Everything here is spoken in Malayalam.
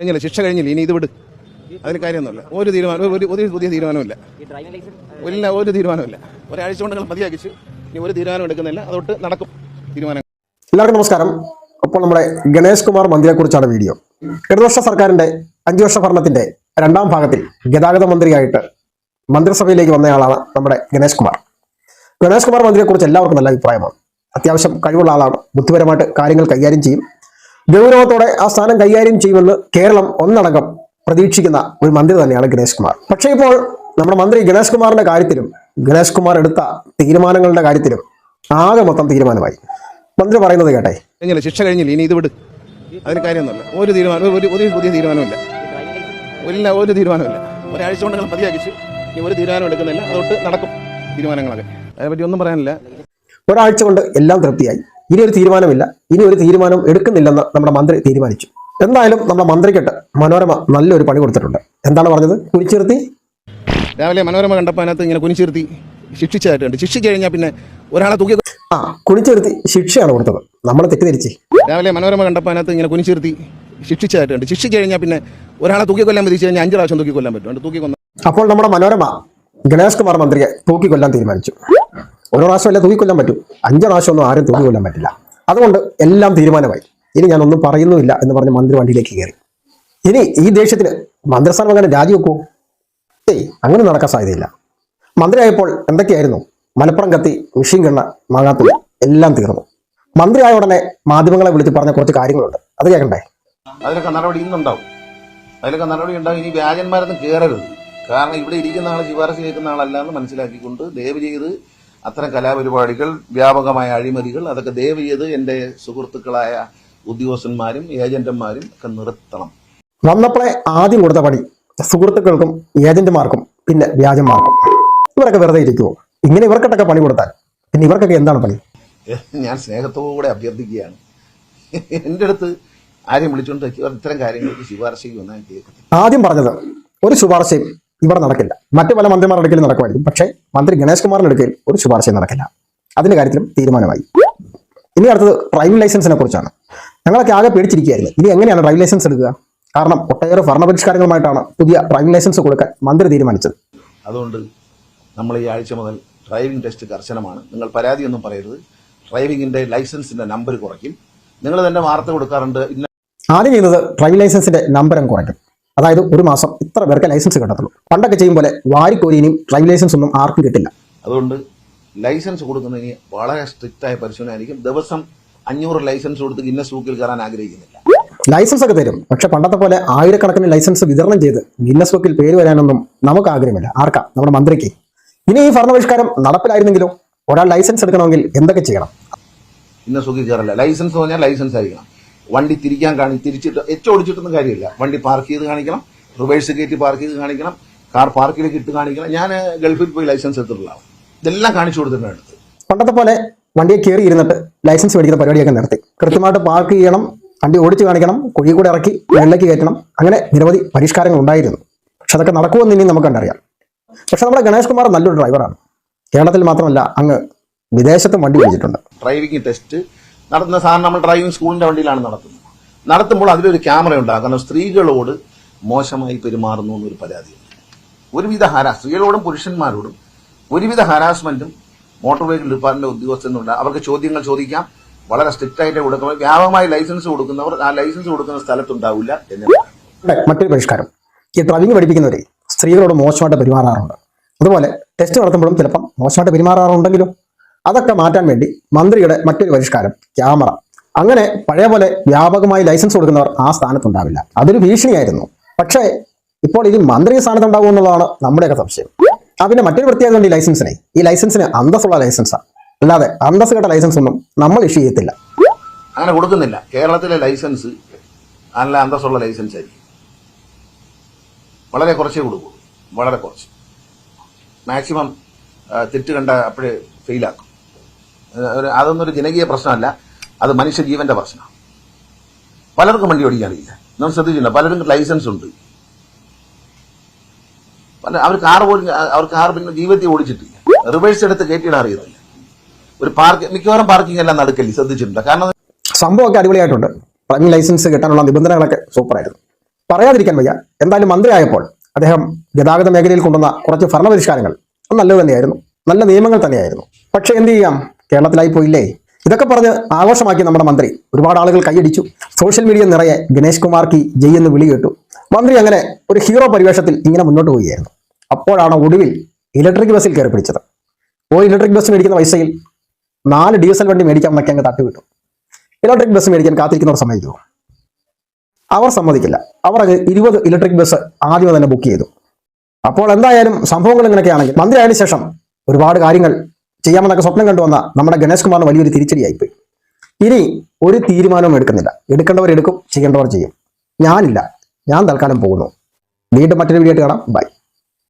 കഴിഞ്ഞില്ല ശിക്ഷ കഴിഞ്ഞില്ല ഇനി ഇത് വിട്. അതിന് കാര്യമൊന്നുമില്ല. ഒരു തീരുമാനം ഒരു ഒരു പുതിയ തീരുമാനമില്ല ഈ ഡ്രൈവിംഗ് ലൈസൻസ് ഇല്ല ഒരു തീരുമാനമില്ല ഒരാഴ്ച കൊണ്ട് നിങ്ങൾ മതിയാക്കിച്ച് ഇനി ഒരു തീരുമാനം എടുക്കുന്നില്ല. അതൊട്ട് നടക്കും തീരുമാനം. എല്ലാവർക്കും നമസ്കാരം. അപ്പോൾ നമ്മുടെ ഗണേഷ് കുമാർ മന്ത്രിയെക്കുറിച്ചാണ് വീഡിയോ. ഇടതുപക്ഷ സർക്കാരിന്റെ അഞ്ചു വർഷ ഭരണത്തിന്റെ രണ്ടാം ഭാഗത്തിൽ ഗതാഗത മന്ത്രിയായിട്ട് മന്ത്രിസഭയിലേക്ക് വന്നയാളാണ് നമ്മുടെ ഗണേഷ് കുമാർ. ഗണേഷ് കുമാർ മന്ത്രിയെക്കുറിച്ച് എല്ലാവർക്കും നല്ല അഭിപ്രായമാണ്. അത്യാവശ്യം കഴിവുള്ള ആളാണ്. ബുദ്ധിപരമായിട്ട് കാര്യങ്ങൾ കൈകാര്യം ചെയ്യും. ഗൗരവത്തോടെ ആ സ്ഥാനം കൈകാര്യം ചെയ്യുമെന്ന് കേരളം ഒന്നടങ്കം പ്രതീക്ഷിക്കുന്ന ഒരു മന്ത്രി തന്നെയാണ് ഗണേഷ് കുമാർ. പക്ഷേ ഇപ്പോൾ നമ്മുടെ മന്ത്രി ഗണേഷ് കുമാറിന്റെ കാര്യത്തിലും ഗണേഷ് കുമാർ എടുത്ത തീരുമാനങ്ങളുടെ കാര്യത്തിലും ആകെ മൊത്തം തീരുമാനമായി. മന്ത്രി പറയുന്നത് കേട്ടെ? കഴിഞ്ഞില്ല ശിക്ഷ കഴിഞ്ഞില്ല? ഇനി ഇത് വിട്. അതിന് കാര്യമൊന്നുമില്ല. ഒരു തീരുമാനം ഒരു ഒരു പുതിയ തീരുമാനമില്ല ഇല്ല ഒരു തീരുമാനമില്ല ഒരാഴ്ച കൊണ്ട് നിങ്ങൾ മതിയാക്കിച്ച് ഇനി ഒരു തീരുമാനം എടുക്കുന്നില്ല. അതൊട്ട് നടക്കും തീരുമാനങ്ങളൊക്കെ. അതിനെപ്പറ്റി ഒന്നും പറയാനില്ല. ഒരാഴ്ച കൊണ്ട് എല്ലാം തൃപ്തിയായി. ഇനി ഒരു തീരുമാനമില്ല. ഇനി ഒരു തീരുമാനം എടുക്കുന്നില്ലെന്ന് നമ്മുടെ മന്ത്രി തീരുമാനിച്ചു. എന്തായാലും നമ്മുടെ മന്ത്രിക്കിട്ട് മനോരമ നല്ലൊരു പണി കൊടുത്തിട്ടുണ്ട്. എന്താണ് പറഞ്ഞത്? കുനിച്ചിരുത്തി? രാവിലെ മനോരമ കണ്ടപ്പോൾ അതിനകത്ത് ഇങ്ങനെ കുനിച്ചിരുത്തി ശിക്ഷിച്ചതായിട്ടുണ്ട്. ശിക്ഷിച്ചു കഴിഞ്ഞാൽ പിന്നെ ഒരാളെ തൂക്കി ആ കുനിച്ചിർത്തി ശിക്ഷയാണ് കൊടുത്തത്. നമ്മളെ തെറ്റിദ്ധരിച്ച്. രാവിലെ മനോരമ കണ്ടപ്പോൾ അതിനകത്ത് ഇങ്ങനെ കുനിച്ചിരുത്തി ശിക്ഷിച്ചതായിട്ടുണ്ട്. ശിക്ഷിച്ചു കഴിഞ്ഞാൽ പിന്നെ ഒരാളെ തൂക്കി കൊല്ലാൻ വിധിച്ചു കഴിഞ്ഞാൽ അഞ്ച് പ്രാവശ്യം തൂക്കി കൊല്ലാൻ പറ്റും. തൂക്കി കൊന്ന അപ്പോൾ നമ്മുടെ മനോരമ ഗണേഷ് കുമാർ മന്ത്രിയെ തൂക്കിക്കൊല്ലാൻ തീരുമാനിച്ചു. ഒരു പ്രാവശ്യമല്ല തൂക്കിക്കൊല്ലാൻ പറ്റൂ? അഞ്ച് പ്രാവശ്യമൊന്നും ആരും തൂക്കിക്കൊല്ലാൻ പറ്റില്ല. അതുകൊണ്ട് എല്ലാം തീരുമാനമായി. ഇനി ഞാനൊന്നും പറയുന്നുമില്ല എന്ന് പറഞ്ഞ് മന്ത്രി വണ്ടിയിലേക്ക് കയറി. ഇനി ഈ ദേഷ്യത്തിന് മന്ത്രിസ്ഥാനം അങ്ങനെ രാജിവെക്കുമോ ഏയ് അങ്ങനെ നടക്കാൻ സാധ്യതയില്ല. മന്ത്രിയായപ്പോൾ എന്തൊക്കെയായിരുന്നു? മലപ്പുറം കത്തി മിഷീൻ കണ്ണ മാങ്ങാത്തുള്ളി എല്ലാം തീർന്നു. മന്ത്രിയായ ഉടനെ മാധ്യമങ്ങളെ വിളിച്ച് പറഞ്ഞ കുറച്ച് കാര്യങ്ങളുണ്ട്. അത് കേൾക്കണ്ടേ? അതിലൊക്കെ നടപടി ഇന്നുണ്ടാവും. അതിലൊക്കെ നടപടി ഉണ്ടാവും ഇനി വ്യാജന്മാരൊന്നും കയറരുത് കാരണം ഇവിടെ ഇരിക്കുന്ന ആൾ ശിപാർശ കേൾക്കുന്ന ആളല്ല എന്ന് മനസ്സിലാക്കിക്കൊണ്ട് ദയവ് ചെയ്ത് അത്തരം കലാപരിപാടികൾ വ്യാപകമായ അഴിമതികൾ അതൊക്കെ ദയവ് ചെയ്ത് എന്റെ സുഹൃത്തുക്കളായ ഉദ്യോഗസ്ഥന്മാരും ഏജന്റുമാരും ഒക്കെ നിർത്തണം. വന്നപ്പോളെ ആദ്യം കൊടുത്ത പണി സുഹൃത്തുക്കൾക്കും ഏജന്റുമാർക്കും പിന്നെ വ്യാജന്മാർക്കും. ഇവരൊക്കെ വെറുതെ ഇരിക്കുമോ ഇങ്ങനെ ഇവർക്കിട്ടൊക്കെ പണി കൊടുത്താൽ പിന്നെ ഇവർക്കൊക്കെ എന്താണ് പണി? ഞാൻ സ്നേഹത്തോടെ അഭ്യർത്ഥിക്കുകയാണ്. എന്റെ അടുത്ത് ആരെയും വിളിച്ചുകൊണ്ട് ഇത്തരം കാര്യങ്ങൾക്ക് ശുപാർശയ്ക്ക് വന്നാൽ കേൾക്കത്തില്ല ആദ്യം പറഞ്ഞത് ഒരു ശുപാർശയും ഇവിടെ നടക്കില്ല. മറ്റു പല മന്ത്രിമാരുടെ ഇടയ്ക്കിൽ നടക്കുമായിരിക്കും. പക്ഷേ മന്ത്രി ഗണേഷ് കുമാറിന്റെ അടുക്കൽ ഒരു ശുപാർശയും നടക്കില്ല. അതിന്റെ കാര്യത്തിലും തീരുമാനമായി. ഇനി അടുത്തത് ഡ്രൈവിംഗ് ലൈസൻസിനെ കുറിച്ചാണ്. ഞങ്ങളൊക്കെ ആകെ പേടിച്ചിരിക്കുകയായിരുന്നു. ഇനി എങ്ങനെയാണ് ഡ്രൈവിംഗ് ലൈസൻസ് എടുക്കുക? കാരണം ഒട്ടേറെ ഭരണപരിഷ്കാരങ്ങളുമായിട്ടാണ് പുതിയ ഡ്രൈവിംഗ് ലൈസൻസ് കൊടുക്കാൻ മന്ത്രി തീരുമാനിച്ചത്. അതുകൊണ്ട് നമ്മൾ ഈ ആഴ്ച മുതൽ ഡ്രൈവിംഗ് ടെസ്റ്റ് കർശനമാണ്. നിങ്ങൾ പരാതിയൊന്നും പറയരുത്. ഡ്രൈവിംഗിന്റെ ലൈസൻസിന്റെ നമ്പർ കുറയ്ക്കും. നിങ്ങൾ തന്നെ വാർത്ത കൊടുക്കാറുണ്ട്. ആദ്യം ചെയ്യുന്നത് ഡ്രൈവിംഗ് ലൈസൻസിന്റെ നമ്പരം കുറയ്ക്കും. അതായത് ഒരു മാസം ഇത്ര പേർക്ക് ലൈസൻസ് കിട്ടത്തുള്ളൂ. പണ്ടൊക്കെ ചെയ്യും പോലെ വാരിക്കോലിനും ഡ്രൈവിംഗ് ലൈസൻസ് ഒന്നും ആർക്കും കിട്ടില്ല. അതുകൊണ്ട് ലൈസൻസ് കൊടുക്കുന്നതിന് വളരെ സ്ട്രിക്റ്റ് ആയ പരിശോധന ആയിരിക്കും ദിവസം അഞ്ഞൂറ് ലൈസൻസ് കൊടുത്ത് ഗിന്നസ് ബുക്കിൽ കയറാൻ ആഗ്രഹിക്കുന്നില്ല. ലൈസൻസ് ഒക്കെ തരും. പക്ഷെ പണ്ടത്തെ പോലെ ആയിരക്കണക്കിന് ലൈസൻസ് വിതരണം ചെയ്ത് ഗിന്നസ് ബുക്കിൽ പേര് വരാനൊന്നും നമുക്ക് ആഗ്രഹമില്ല. ആർക്കാ? നമ്മുടെ മന്ത്രിക്ക്. ഇനി ഈ ഭരണപരിഷ്കാരം നടപ്പിലായിരുന്നെങ്കിലോ? ഒരാൾ ലൈസൻസ് എടുക്കണമെങ്കിൽ എന്തൊക്കെ ചെയ്യണം? ഗിന്നസ് ബുക്കിൽ കയറില്ല. ലൈസൻസ് പറഞ്ഞാൽ ലൈസൻസ് ആയിരിക്കണം. വണ്ടി തിരിക്കാൻ കാണി തിരിച്ചിട്ട് എച്ച് ഓടിച്ചിട്ടൊന്നും കാര്യമില്ല. വണ്ടി പാർക്ക് ചെയ്ത് കാണിക്കണം റിവേഴ്സ് കയറ്റി പാർക്ക് ചെയ്ത് കാണിക്കണം കാർ പാർക്കിലേക്ക് ഇട്ട് കാണിക്കണം. ഞാൻ ഗൾഫിൽ പോയി ലൈസൻസ് എടുത്തിട്ടുള്ളതാണ്. ഇതെല്ലാം കാണിച്ചു കൊടുത്തിട്ടുണ്ട് അടുത്ത്. പണ്ടത്തെ പോലെ വണ്ടിയെ കയറി ഇരുന്നിട്ട് ലൈസൻസ് മേടിക്കുന്ന പരിപാടിയൊക്കെ നടത്തി കൃത്യമായിട്ട് പാർക്ക് ചെയ്യണം വണ്ടി ഓടിച്ചു കാണിക്കണം കുഴി കൂടെ ഇറക്കി വെള്ളയ്ക്ക് കയറ്റണം അങ്ങനെ നിരവധി പരിഷ്കാരങ്ങൾ ഉണ്ടായിരുന്നു. പക്ഷെ അതൊക്കെ നടക്കുമെന്ന് ഇനി നമുക്ക് കണ്ടറിയാം. പക്ഷെ നമ്മുടെ ഗണേഷ് കുമാർ നല്ലൊരു ഡ്രൈവറാണ്. കേരളത്തിൽ മാത്രമല്ല അങ്ങ് വിദേശത്തും വണ്ടി ഓടിച്ചിട്ടുണ്ട്. ഡ്രൈവിംഗ് ടെസ്റ്റ് നടത്തുന്ന സാധാരണ നമ്മൾ ഡ്രൈവിംഗ് സ്കൂളിന്റെ വണ്ടിയിലാണ് നടത്തുന്നത്. നടത്തുമ്പോൾ അതിലൊരു ക്യാമറ ഉണ്ടാകും. കാരണം സ്ത്രീകളോട് മോശമായി പെരുമാറുന്നു എന്നൊരു പരാതിയുണ്ട്. ഒരുവിധ ഹരാ സ്ത്രീകളോടും പുരുഷന്മാരോടും ഒരുവിധ ഹരാസ്മെന്റും മോട്ടോർ വെഹിക്കിൾ ഡിപ്പാർട്ട്മെന്റ് ഉദ്യോഗസ്ഥനുണ്ട് അവർക്ക് ചോദ്യങ്ങൾ ചോദിക്കാം. വളരെ സ്ട്രിക്റ്റ് ആയിട്ട് കൊടുക്കുമ്പോൾ വ്യാപകമായി ലൈസൻസ് കൊടുക്കുന്നവർ ആ ലൈസൻസ് കൊടുക്കുന്ന സ്ഥലത്തുണ്ടാവില്ല എന്ന് മറ്റൊരു പരിഷ്കാരം. ഈ ഡ്രൈവിംഗ് പഠിപ്പിക്കുന്നവരെ സ്ത്രീകളോട് മോശമായിട്ട് പെരുമാറാറുണ്ട്. അതുപോലെ ടെസ്റ്റ് നടത്തുമ്പോഴും ചിലപ്പം മോശമായിട്ട് പെരുമാറാറുണ്ടെങ്കിലും അതൊക്കെ മാറ്റാൻ വേണ്ടി മന്ത്രിയുടെ മറ്റൊരു പരിഷ്കാരം ക്യാമറ. അങ്ങനെ പഴയ പോലെ വ്യാപകമായി ലൈസൻസ് കൊടുക്കുന്നവർ ആ സ്ഥാനത്തുണ്ടാവില്ല. അതൊരു ഭീഷണിയായിരുന്നു. പക്ഷേ ഇപ്പോൾ ഇനി മന്ത്രി സ്ഥാനത്തുണ്ടാവും എന്നുള്ളതാണ് നമ്മുടെയൊക്കെ സംശയം. പിന്നെ മറ്റൊരു പ്രത്യേകത ഉണ്ട് ഈ ലൈസൻസിനെ. ഈ ലൈസൻസിന് അന്തസ്സുള്ള ലൈസൻസാണ് അല്ലാതെ അന്തസ് കേട്ട ലൈസൻസ് ഒന്നും നമ്മൾ ഇഷ്യൂ ചെയ്യത്തില്ല അങ്ങനെ കൊടുക്കുന്നില്ല. കേരളത്തിലെ ലൈസൻസ് നല്ല അന്തസ്സുള്ള ലൈസൻസ് ആയിരിക്കും വളരെ കുറച്ചേ കൊടുക്കൂ വളരെ കുറച്ച്. മാക്സിമം തെറ്റ് കണ്ട അപ്പോഴേ ഫെയിലാക്കും. അതൊന്നും ഒരു ജനകീയ പ്രശ്നമല്ല. അത് മനുഷ്യജീവന്റെ പ്രശ്നമാണ് പലർക്കും വണ്ടി ഓടിക്കാനില്ല നമ്മൾ ശ്രദ്ധിച്ചില്ല പലരും ലൈസൻസ് ഉണ്ട്. പല അവർ കാർ പോലും അവർ കാർ പിന്നെ ജീവിതത്തിൽ ഓടിച്ചിട്ടില്ല. റിവേഴ്സ് എടുത്ത് കയറ്റിയിടാൻ അറിയത്തില്ല. ഒരു പാർക്ക് മിക്കവാറും പാർക്കിംഗ് എല്ലാം നടക്കില്ല ശ്രദ്ധിച്ചിട്ടുണ്ട്. കാരണം സംഭവമൊക്കെ അടിപൊളിയായിട്ടുണ്ട്. ഡ്രൈവിംഗ് ലൈസൻസ് കിട്ടാനുള്ള നിബന്ധനകളൊക്കെ സൂപ്പറായിരുന്നു. പറയാതിരിക്കാൻ വയ്യ. എന്തായാലും മന്ത്രിയായപ്പോൾ അദ്ദേഹം ഗതാഗത മേഖലയിൽ കൊണ്ടുവന്ന കുറച്ച് ഭരണപരിഷ്കാരങ്ങൾ നല്ലത് തന്നെയായിരുന്നു. നല്ല നിയമങ്ങൾ തന്നെയായിരുന്നു. പക്ഷെ എന്ത് ചെയ്യാം? കേരളത്തിലായി പോയില്ലേ? ഇതൊക്കെ പറഞ്ഞ് ആഘോഷമാക്കി നമ്മുടെ മന്ത്രി. ഒരുപാട് ആളുകൾ കൈയടിച്ചു. സോഷ്യൽ മീഡിയ നിറയെ ഗണേഷ് കുമാർക്ക് ജയ് എന്ന് വിളി കേട്ടു മന്ത്രി അങ്ങനെ ഒരു ഹീറോ പരിവേഷത്തിൽ ഇങ്ങനെ മുന്നോട്ട് പോവുകയായിരുന്നു. അപ്പോഴാണ് ഒടുവിൽ ഇലക്ട്രിക് ബസ്സിൽ കയറി പിടിച്ചത്. ഓ ഇലക്ട്രിക് ബസ് മേടിക്കുന്ന പൈസയിൽ നാല് ഡീസൽ വണ്ടി മേടിക്കാൻ എന്നൊക്കെ അങ്ങ് തട്ടുവിട്ടു ഇലക്ട്രിക് ബസ് മേടിക്കാൻ കാത്തിരിക്കുന്നവർ സമ്മതിക്കുമോ അവർ സമ്മതിക്കില്ല. അവർ അങ്ങ് ഇരുപത് ഇലക്ട്രിക് ബസ് ആദ്യം തന്നെ ബുക്ക് ചെയ്തു. അപ്പോൾ എന്തായാലും സംഭവങ്ങൾ ഇങ്ങനെയൊക്കെയാണെങ്കിൽ മന്ത്രി ആയതിനു ശേഷം ഒരുപാട് കാര്യങ്ങൾ ചെയ്യാമെന്നൊക്കെ സ്വപ്നം കണ്ടുവന്ന നമ്മുടെ ഗണേഷ് കുമാറിന് വലിയൊരു തിരിച്ചടിയായിപ്പോയി. ഇനി ഒരു തീരുമാനവും എടുക്കുന്നില്ല. എടുക്കേണ്ടവർ എടുക്കും ചെയ്യേണ്ടവർ ചെയ്യും. ഞാനില്ല. ഞാൻ തൽക്കാലം പോകുന്നു. വീണ്ടും മറ്റൊരു വീഡിയോ കാണാം. ബൈ